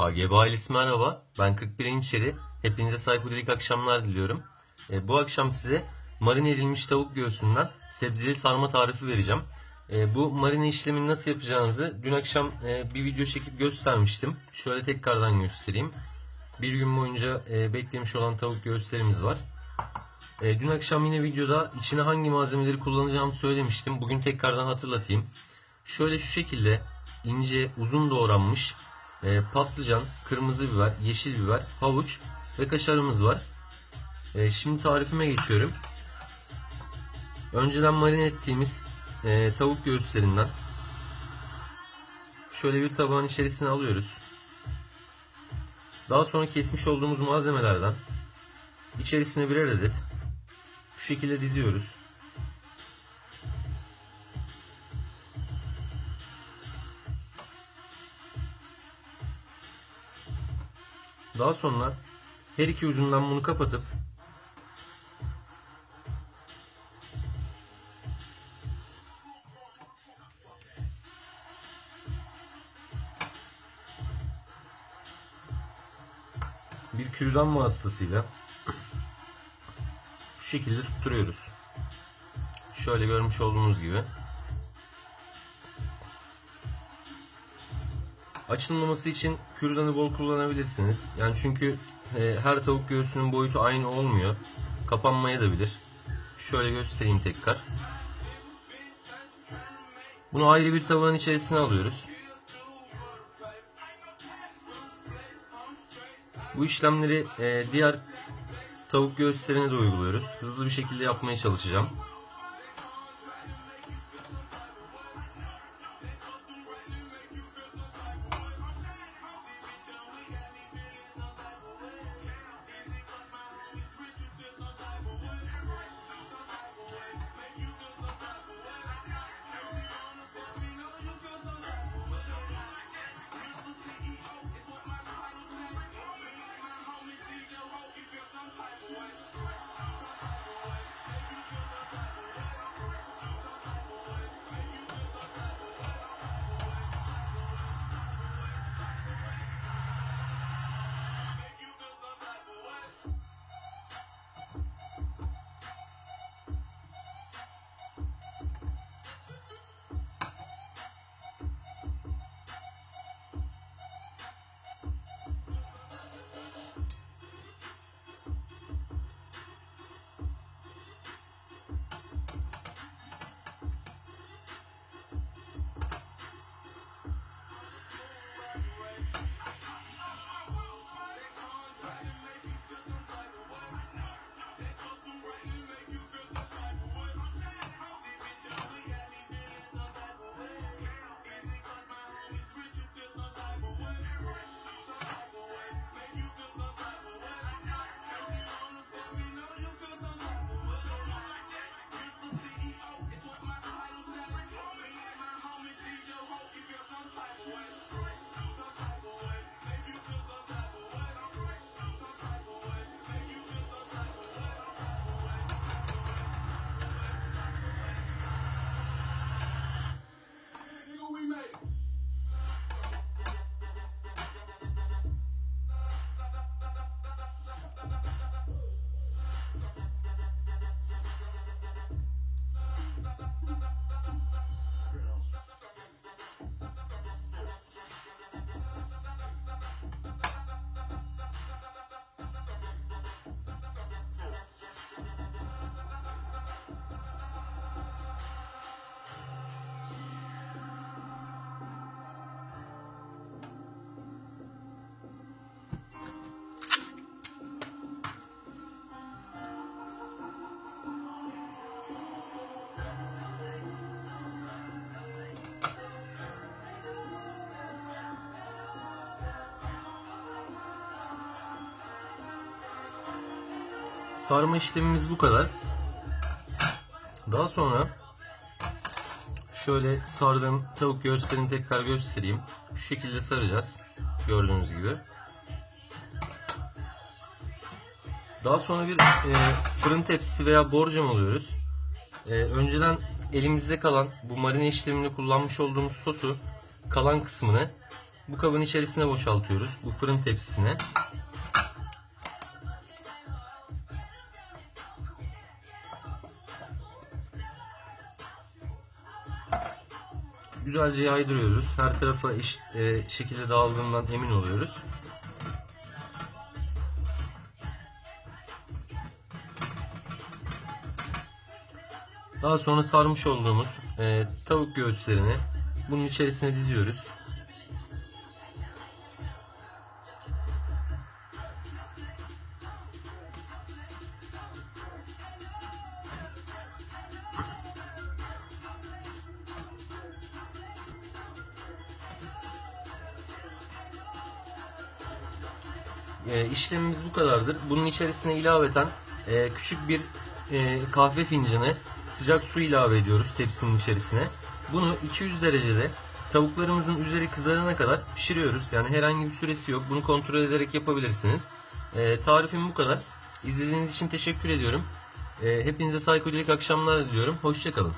KGB ailesi merhaba. Ben 41 Yeniçeri. Hepinize saykodelik akşamlar diliyorum. E, bu akşam size marine edilmiş tavuk göğsünden sebzeli sarma tarifi vereceğim. E, bu marine işlemini nasıl yapacağınızı dün akşam e, bir video çekip göstermiştim. Şöyle tekrardan göstereyim. Bir gün boyunca e, beklemiş olan tavuk göğüslerimiz var. E, dün akşam yine videoda içine hangi malzemeleri kullanacağımı söylemiştim. Bugün tekrardan hatırlatayım. Şöyle şu şekilde ince uzun doğranmış e, patlıcan, kırmızı biber, yeşil biber, havuç ve kaşarımız var. E, şimdi tarifime geçiyorum. Önceden marine ettiğimiz e, tavuk göğüslerinden şöyle bir tabağın içerisine alıyoruz. Daha sonra kesmiş olduğumuz malzemelerden içerisine birer adet şu şekilde diziyoruz. Daha sonra her iki ucundan bunu kapatıp bir kürdan vasıtasıyla şu şekilde tutturuyoruz. Şöyle görmüş olduğunuz gibi. Açılmaması için kürdanı bol kullanabilirsiniz. Yani çünkü e, her tavuk göğsünün boyutu aynı olmuyor. Kapanmaya da bilir. Şöyle göstereyim tekrar. Bunu ayrı bir tabağın içerisine alıyoruz. Bu işlemleri e, diğer tavuk göğüslerine de uyguluyoruz. Hızlı bir şekilde yapmaya çalışacağım. you feel some type of way. Sarma işlemimiz bu kadar. Daha sonra şöyle sardığım tavuk göğüslerini tekrar göstereyim. Şu şekilde saracağız. Gördüğünüz gibi. Daha sonra bir e, fırın tepsisi veya borcam alıyoruz. E, önceden elimizde kalan bu marine işlemini kullanmış olduğumuz sosu kalan kısmını bu kabın içerisine boşaltıyoruz. Bu fırın tepsisine. Güzelce yaydırıyoruz. Her tarafa eşit e, şekilde dağıldığından emin oluyoruz. Daha sonra sarmış olduğumuz e, tavuk göğüslerini bunun içerisine diziyoruz. E, işlemimiz bu kadardır. Bunun içerisine ilaveten e, küçük bir e, kahve fincanı sıcak su ilave ediyoruz tepsinin içerisine. Bunu 200 derecede tavuklarımızın üzeri kızarana kadar pişiriyoruz. Yani herhangi bir süresi yok. Bunu kontrol ederek yapabilirsiniz. E, tarifim bu kadar. İzlediğiniz için teşekkür ediyorum. E, hepinize saykodelik akşamlar diliyorum. Hoşçakalın.